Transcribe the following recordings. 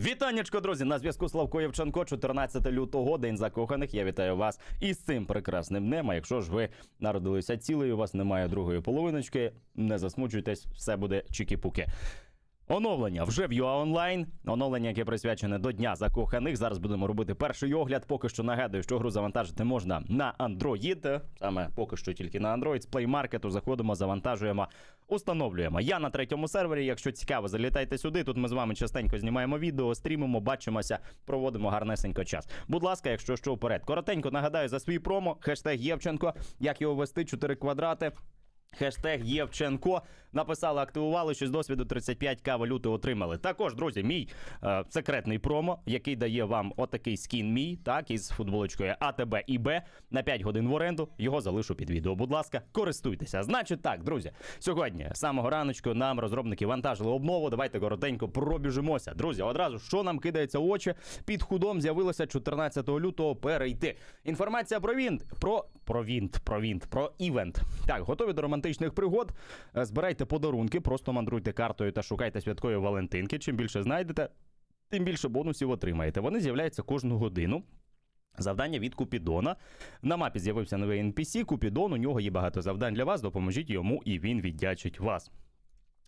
Вітаннячко, друзі! На зв'язку Славко Євченко, 14 лютого, день закоханих. Я вітаю вас із цим прекрасним днем. А якщо ж ви народилися цілою, у вас немає другої половиночки, не засмучуйтесь, все буде чікі-пуки. Оновлення вже в UA Online. Оновлення, яке присвячене до Дня закоханих. Зараз будемо робити перший огляд. Поки що нагадую, що гру завантажити можна на Android. Саме поки що тільки на Android. З Play Market заходимо, завантажуємо, установлюємо. Я на третьому сервері. Якщо цікаво, залітайте сюди. Тут ми з вами частенько знімаємо відео, стрімимо, бачимося, проводимо гарнесенько час. Будь ласка, якщо що вперед. Коротенько нагадаю за свій промо. Хештег Євченко. Як його ввести? 4 квадрати. Хештег Євченко написали, активували щось досвіду 35к валюти отримали. Також, друзі, мій е, секретний промо, який дає вам отакий скін мій, так, із футболочкою АТБ і Б на 5 годин в оренду. Його залишу під відео. Будь ласка, користуйтеся. Значить так, друзі, сьогодні з самого раночку нам розробники вантажили обнову. Давайте коротенько пробіжимося. Друзі, одразу що нам кидається в очі? Під худом з'явилося 14 лютого перейти. Інформація про вінт, про про вінт, про вінт, про івент. Так, готові до романтичних пригод. Е, Збирайте подарунки, просто мандруйте картою та шукайте святкові Валентинки. Чим більше знайдете, тим більше бонусів отримаєте. Вони з'являються кожну годину. Завдання від Купідона. На мапі з'явився новий NPC. Купідон, у нього є багато завдань для вас. Допоможіть йому, і він віддячить вас.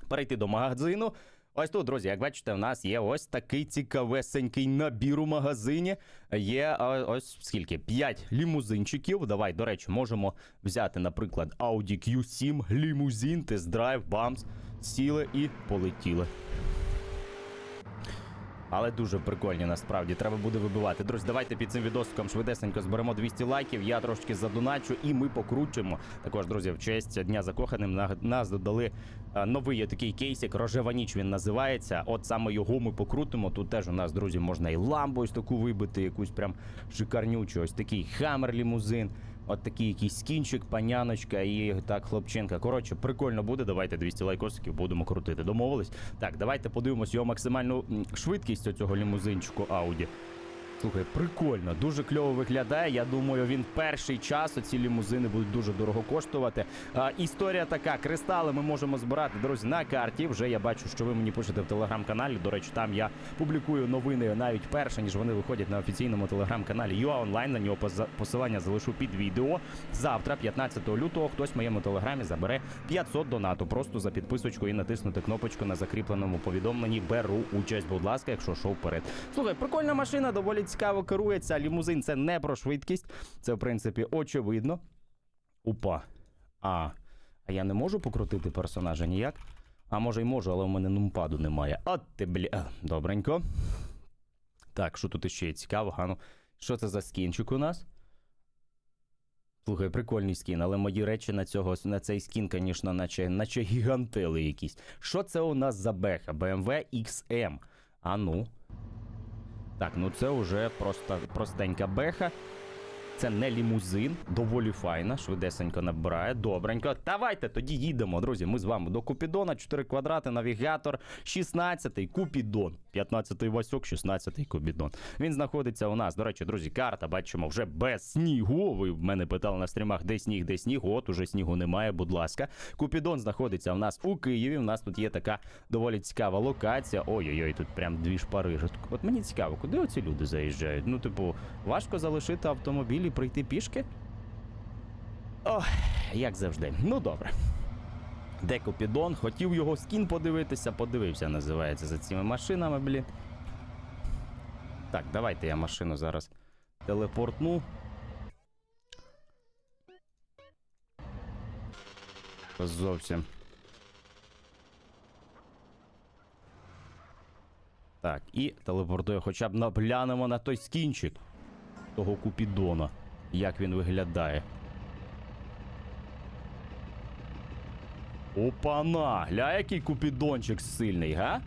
Перейти до магазину. Ось тут, друзі, як бачите, в нас є ось такий цікавесенький набір у магазині. Є ось скільки? 5 лімузинчиків. Давай, до речі, можемо взяти, наприклад, Audi Q7, лімузин, тест-драйв, бамс, сіли і полетіли. Але дуже прикольні насправді. Треба буде вибивати. Друзі, давайте під цим відосиком швидесенько зберемо 200 лайків. Я трошки задоначу і ми покручимо. Також, друзі, в честь дня закоханим нас додали е, новий такий кейсик. Рожева ніч він називається. От саме його ми покрутимо. Тут теж у нас, друзі, можна і ламбу ось таку вибити, якусь прям шикарнючу. Ось такий хаммер лімузин. От такий якийсь скінчик, паняночка і так хлопчинка. Коротше, прикольно буде. Давайте 200 лайкосиків будемо крутити. Домовились? Так, давайте подивимось його максимальну швидкість цього лімузинчику Audi. Слухай, прикольно, дуже кльово виглядає. Я думаю, він перший час оці лімузини будуть дуже дорого коштувати. А, історія така: кристали ми можемо збирати, друзі, на карті. Вже я бачу, що ви мені пишете в телеграм-каналі. До речі, там я публікую новини навіть перше, ніж вони виходять на офіційному телеграм-каналі UA Online. На нього посилання залишу під відео. Завтра, 15 лютого, хтось в моєму телеграмі забере 500 донату. Просто за підписочку і натиснути кнопочку на закріпленому повідомленні. Беру участь, будь ласка, якщо шов вперед. Слухай, прикольна машина, доволі цікаво керується. Лімузин це не про швидкість. Це, в принципі, очевидно. Упа. А. А я не можу покрутити персонажа ніяк. А може й можу, але в мене нумпаду немає. От ти бля. Добренько. Так, що тут іще є цікаво? Гану. Що це за скінчик у нас? Слухай, прикольний скін, але мої речі на цього на цей скін, звісно, наче, наче гігантели якісь. Що це у нас за беха? BMW XM. А ну. Так, ну це вже просто простенька беха. Це не лімузин, доволі файна, швидесенько набирає. Добренько. Давайте тоді їдемо, друзі. Ми з вами до Купідона, 4 квадрати, навігатор, 16-й Купідон. 15-й Васьок, 16-й Купідон. Він знаходиться у нас. До речі, друзі, карта бачимо вже без снігу. Ви в мене питали на стрімах, де сніг, де сніг. От уже снігу немає, будь ласка. Купідон знаходиться у нас у Києві. У нас тут є така доволі цікава локація. Ой-ой-ой, тут прям дві ж Парижа. От мені цікаво, куди оці люди заїжджають? Ну, типу, важко залишити автомобіль і прийти пішки? Ох, як завжди. Ну добре. Де Купідон? Хотів його скін подивитися, подивився, називається за цими машинами, блін. Так, давайте я машину зараз телепортну. Зовсім. Так, і телепортую, хоча б наглянемо на той скінчик того Купідона. Як він виглядає. Опана! Гля, який купідончик сильний, га?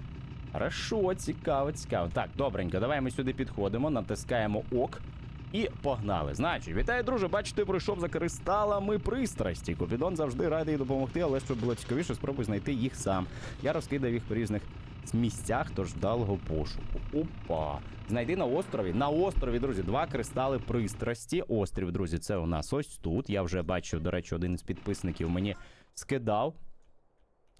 Хорошо, цікаво, цікаво. Так, добренько, давай ми сюди підходимо, натискаємо ок. І погнали. Значить, вітаю, друже. Бачу, ти прийшов за кристалами пристрасті. Купідон завжди радий допомогти, але щоб було цікавіше, спробуй знайти їх сам. Я розкидав їх по різних місцях, тож вдалого пошуку. Опа. Знайди на острові. На острові, друзі, два кристали пристрасті. Острів, друзі, це у нас ось тут. Я вже бачив, до речі, один із підписників мені скидав.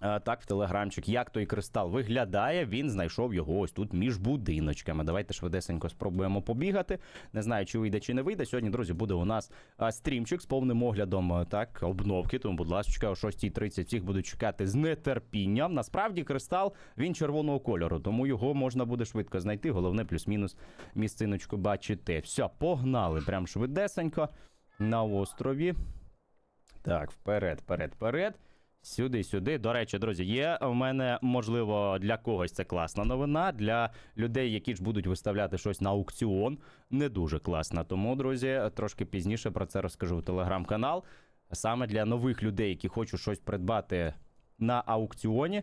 Е, Так, в телеграмчик, як той кристал виглядає, він знайшов його ось тут між будиночками. Давайте швидесенько спробуємо побігати. Не знаю, чи вийде, чи не вийде. Сьогодні, друзі, буде у нас стрімчик з повним оглядом е, так, обновки. Тому, будь ласка, о 6.30 всіх будуть чекати з нетерпінням. Насправді, кристал він червоного кольору, тому його можна буде швидко знайти. Головне, плюс-мінус місциночку бачити. Все, погнали. Прям швидесенько на острові. Так, вперед, вперед, вперед. Сюди, сюди. До речі, друзі, є в мене, можливо, для когось це класна новина. Для людей, які ж будуть виставляти щось на аукціон, не дуже класна. Тому, друзі, трошки пізніше про це розкажу в телеграм-канал. Саме для нових людей, які хочуть щось придбати на аукціоні.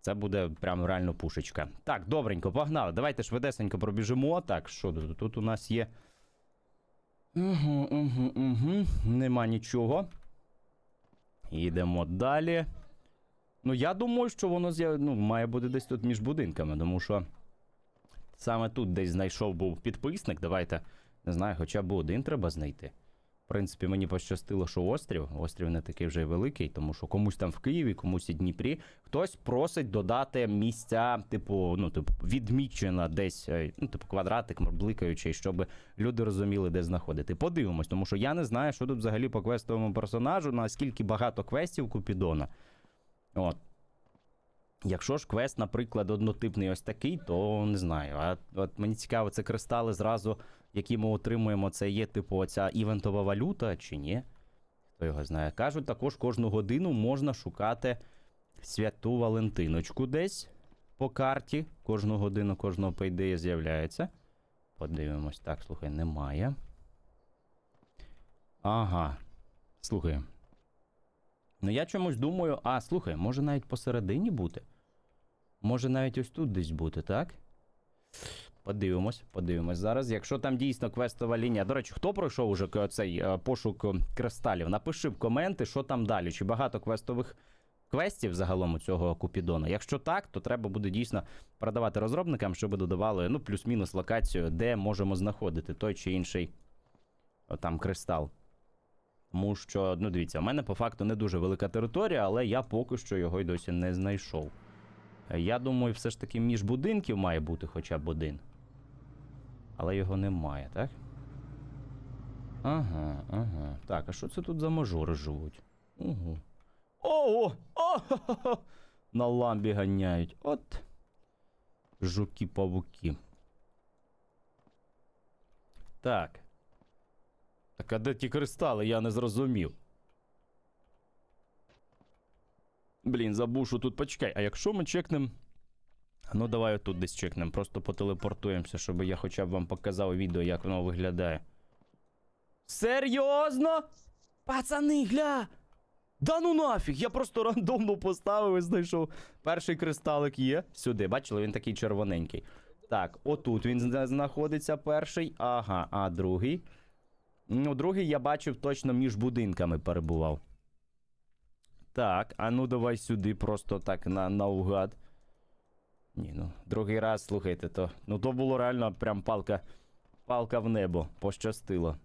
Це буде прям реально пушечка. Так, добренько, погнали. Давайте швидесенько пробіжимо. Так, що тут? У нас є. Угу, угу, угу. Нема нічого. Йдемо далі. Ну, я думаю, що воно ну, має бути десь тут між будинками, тому що саме тут десь знайшов був підписник. Давайте, не знаю, хоча б один треба знайти. В принципі, мені пощастило, що острів. Острів не такий вже й великий, тому що комусь там в Києві, комусь у Дніпрі. Хтось просить додати місця, типу, ну, типу, відмічена десь, е, ну, типу, квадратик, бликаючий, щоб люди розуміли, де знаходити. Подивимось, тому що я не знаю, що тут взагалі по квестовому персонажу, наскільки багато квестів Купідона. От. Якщо ж квест, наприклад, однотипний ось такий, то не знаю. А от мені цікаво, це кристали зразу, які ми отримуємо, це є, типу, оця івентова валюта чи ні? Хто його знає. Кажуть, також кожну годину можна шукати святу Валентиночку десь по карті. Кожну годину кожного по ідеї з'являється. Подивимось. Так, слухай, немає. Ага. Слухай. Ну я чомусь думаю, а, слухай, може навіть посередині бути? Може навіть ось тут десь бути, так? Подивимось, подивимось зараз. Якщо там дійсно квестова лінія. До речі, хто пройшов уже цей е, пошук е, кристалів? Напиши в коменти, що там далі. Чи багато квестових квестів загалом у цього Купідона? Якщо так, то треба буде дійсно продавати розробникам, щоб додавали ну, плюс-мінус локацію, де можемо знаходити той чи інший там кристал. Тому що, ну дивіться, у мене по факту не дуже велика територія, але я поки що його й досі не знайшов. Е, Я думаю, все ж таки між будинків має бути хоча б один. Але його немає, так? Ага, ага. Так, а що це тут за мажори живуть? Угу. О! На ламбі ганяють. От. Жуки-павуки. Так. Так, а де ті кристали, я не зрозумів. Блін, забув, що тут почекай. А якщо ми чекнем. Ну, давай отут десь чекнем. Просто потелепортуємося, щоб я хоча б вам показав відео, як воно виглядає. Серйозно? Пацани, гля! Да ну нафіг! Я просто рандомно поставив і знайшов. Перший кристалик є. Сюди, бачили, він такий червоненький. Так, отут він знаходиться перший. Ага, а другий. Ну, другий я бачив точно між будинками перебував. Так, а ну давай сюди просто так на, наугад. Ні, ну, другий раз, слухайте, то. Ну то було реально прям палка. Палка в небо. Пощастило.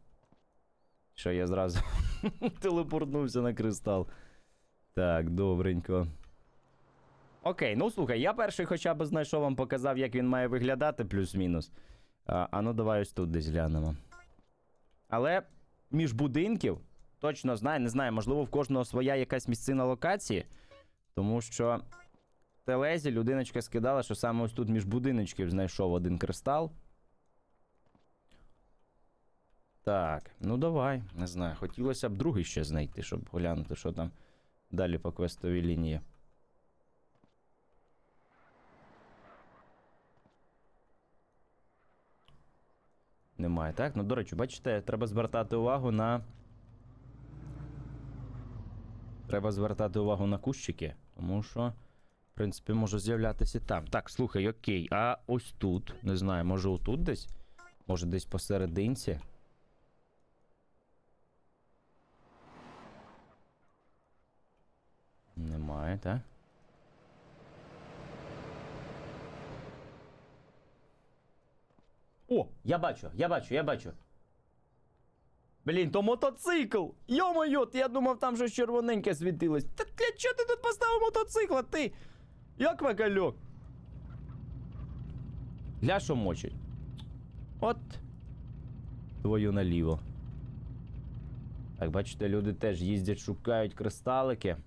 Що я зразу телепортнувся на кристал. Так, добренько. Окей, ну слухай, я перший хоча б знайшов вам показав, як він має виглядати, плюс-мінус. А, а ну давай ось тут десь глянемо. Але між будинків точно знаю, не знаю, можливо, в кожного своя якась місцина локації. Тому що в Телезі людиночка скидала, що саме ось тут між будиночків знайшов один кристал. Так, ну давай, не знаю. Хотілося б другий ще знайти, щоб глянути, що там далі по квестовій лінії. Немає, так? Ну, до речі, бачите, треба звертати увагу на. Треба звертати увагу на кущики, тому що, в принципі, може з'являтися там. Так, слухай, окей, а ось тут, не знаю, може отут десь? Може десь посерединці? Немає, так? О, я бачу, я бачу, я бачу. Блін, то мотоцикл! Йо-моє, я думав, там щось червоненьке світилось. Та для чого ти тут поставив мотоцикла, ти? Як макальок? Гля, що мочить. От. Твою наліво. Так, бачите, люди теж їздять, шукають кристалики.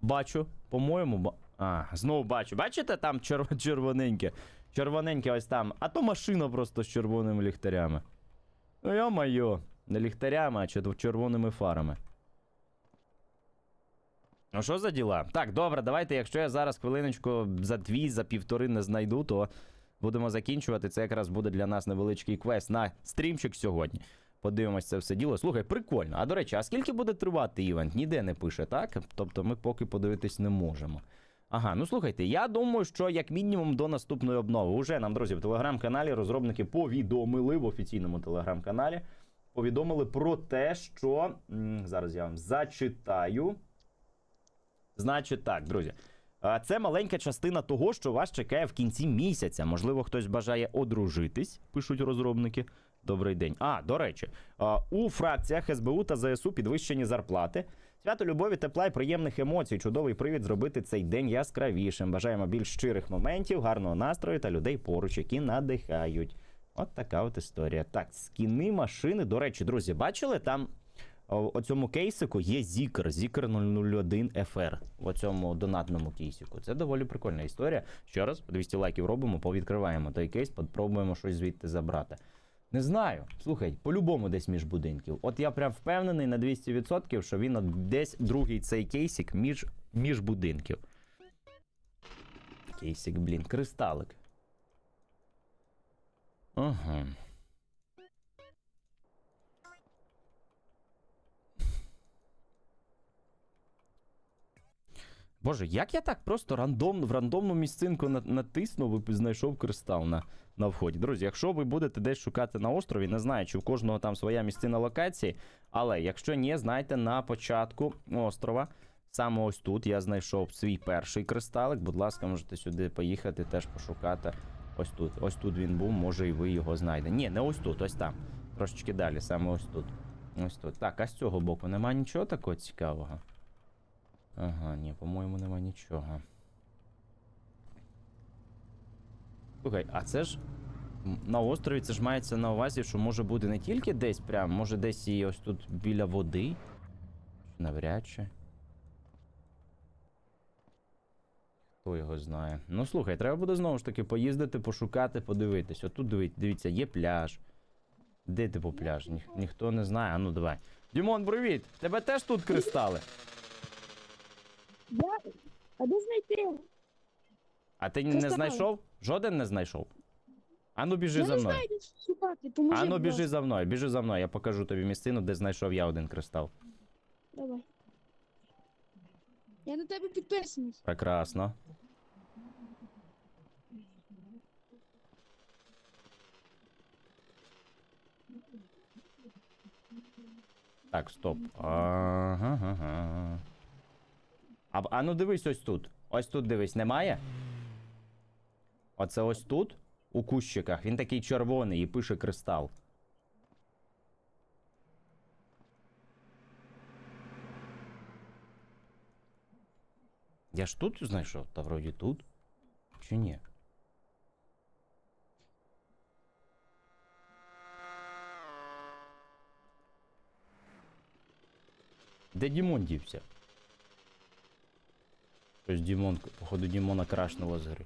Бачу, по-моєму, ба... А, знову бачу. Бачите, там черв... червоненьке. Червоненьке ось там. А то машина просто з червоними ліхтарями. Ну йо-майо. Не ліхтарями, а чер- червоними фарами. Ну що за діла? Так, добре, давайте, якщо я зараз хвилиночку за дві, за півтори не знайду, то будемо закінчувати. Це якраз буде для нас невеличкий квест на стрімчик сьогодні. Подивимось це все діло. Слухай, прикольно. А до речі, а скільки буде тривати івент? Ніде не пише, так? Тобто ми поки подивитись не можемо. Ага, ну слухайте, я думаю, що як мінімум до наступної обнови. Уже нам, друзі, в телеграм-каналі розробники повідомили в офіційному телеграм-каналі. Повідомили про те, що. Зараз я вам зачитаю. Значить так, друзі. Це маленька частина того, що вас чекає в кінці місяця. Можливо, хтось бажає одружитись, пишуть розробники. Добрий день. А, до речі, у фракціях СБУ та ЗСУ підвищені зарплати. Свято любові, тепла і приємних емоцій. Чудовий привід зробити цей день яскравішим. Бажаємо більш щирих моментів, гарного настрою та людей поруч, які надихають. От така от історія. Так, скіни машини. До речі, друзі, бачили там о цьому кейсику є Zikr, Zikr 001 FR. У цьому донатному кейсику. Це доволі прикольна історія. Ще раз, 200 лайків робимо, повідкриваємо той кейс, спробуємо щось звідти забрати. Не знаю. Слухай, по-любому десь між будинків. От я прям впевнений на 200%, що він десь другий цей кейсик між, між будинків. Кейсик, блін, кристалик. Ага. Боже, як я так просто рандом, в рандомну місцинку натиснув і знайшов кристал на, на вході. Друзі, якщо ви будете десь шукати на острові, не знаю, чи в кожного там своя місцина локації, але якщо ні, знайте на початку острова. Саме ось тут я знайшов свій перший кристалик. Будь ласка, можете сюди поїхати, теж пошукати. Ось тут. Ось тут він був, може і ви його знайдете. Ні, не ось тут, ось там. Трошечки далі, саме ось тут. Ось тут. Так, а з цього боку нема нічого такого цікавого. Ага, ні, по-моєму, нема нічого. Слухай, а це ж на острові це ж мається на увазі, що може бути не тільки десь прям, може десь і ось тут біля води. Навряд чи. Хто його знає. Ну слухай, треба буде знову ж таки поїздити, пошукати, подивитись. Отут диві- дивіться, є пляж. Де типу пляж? Ніх, ніхто не знає. А ну давай. Дімон, привіт! Тебе теж тут кристали? Да? А де знайти? А ти не знайшов? Жоден не знайшов? Ану біжи я за не мною. знаю, де шукати, поможи. Ану будь біжи ласка. за мною, біжи за мною. Я покажу тобі місцину, де знайшов я один кристал. Давай. Я на тебе підписаний. Прекрасно. Так, стоп. Ага. ага. А, а ну дивись ось тут. Ось тут дивись, немає? Оце ось тут, у кущиках. Він такий червоний і пише кристал. Я ж тут знайшов, та вроді тут. Чи ні? Де Дімон дівся? Щось Дімон, походу, Дімона крашнуло з.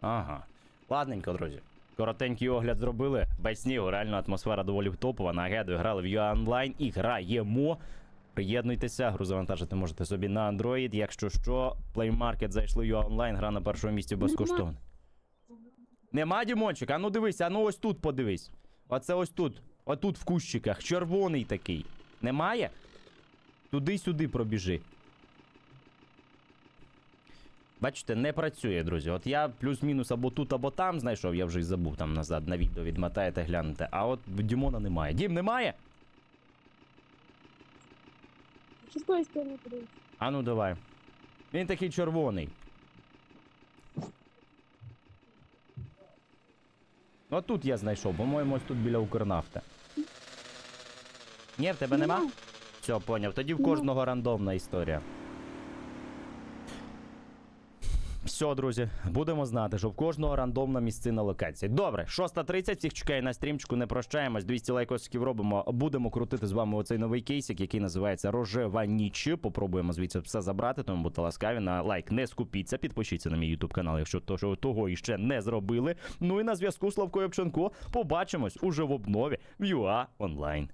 Ага. Ладненько, друзі. Коротенький огляд зробили. Без снігу, реально атмосфера доволі топова. Нагадую, грали в UA Online і граємо. Приєднуйтеся, гру завантажити можете собі на Android. Якщо що, Play Market зайшли UA Online, гра на першому місці безкоштовно. Нема Дімончик, а ну дивись, а ну ось тут подивись. Оце ось тут. Отут в кущиках. Червоний такий. Немає? Туди-сюди пробіжи. Бачите, не працює, друзі. От я плюс-мінус або тут, або там знайшов, я вже й забув там назад на відео відмотаєте, глянете. А от Дімона немає. Дім, немає? Чи з тої сторони подивись? А ну давай. Він такий червоний. Ну тут я знайшов, по-моєму, ось тут біля Укрнафти. Ні, в тебе нема? Все, поняв. Тоді в кожного рандомна історія. Все, друзі, будемо знати, що в кожного рандомна місцина локації. Добре, 6.30, всіх чекає на стрімчику, не прощаємось. 200 лайкосиків робимо. Будемо крутити з вами оцей новий кейсик, який називається Рожевані. Попробуємо звідси все забрати, тому будьте ласкаві. На лайк не скупіться, підпишіться на мій ютуб канал, якщо то, того іще не зробили. Ну і на зв'язку Славко Ябченко. Побачимось уже в обнові в UA онлайн.